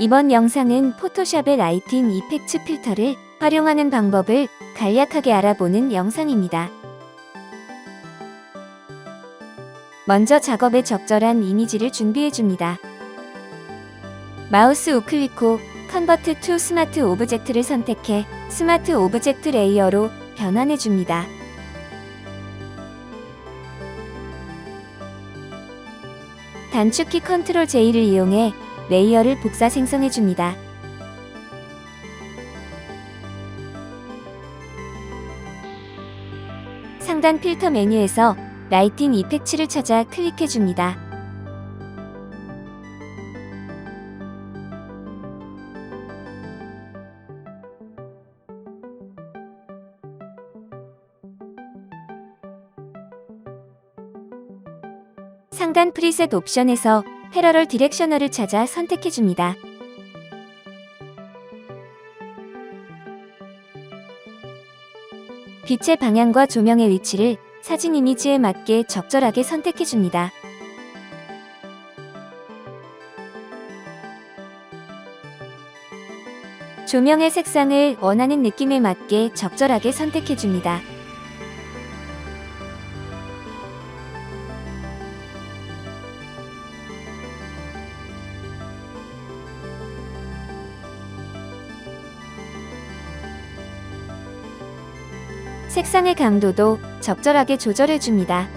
이번 영상은 포토샵의 라이팅 이펙트 필터를 활용하는 방법을 간략하게 알아보는 영상입니다. 먼저 작업에 적절한 이미지를 준비해 줍니다. 마우스 우클릭 후 컨버트 투 스마트 오브젝트를 선택해 스마트 오브젝트 레이어로 변환해 줍니다. 단축키 컨트롤 J를 이용해 레이어를 복사 생성해 줍니다. 상단 필터 메뉴에서 라이팅 이펙트를 찾아 클릭해 줍니다. 상단 프리셋 옵션에서 패러럴 디렉셔널을 찾아 선택해 줍니다. 빛의 방향과 조명의 위치를 사진 이미지에 맞게 적절하게 선택해 줍니다. 조명의 색상을 원하는 느낌에 맞게 적절하게 선택해 줍니다. 색상의 강도도 적절하게 조절해 줍니다.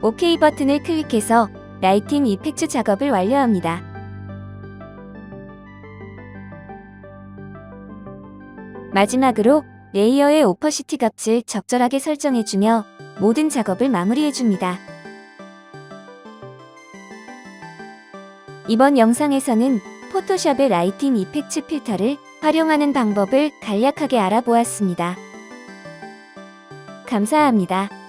OK 버튼을 클릭해서 라이팅 이펙트 작업을 완료합니다. 마지막으로 레이어의 오퍼시티 값을 적절하게 설정해주며 모든 작업을 마무리해줍니다. 이번 영상에서는 포토샵의 라이팅 이펙트 필터를 활용하는 방법을 간략하게 알아보았습니다. 감사합니다.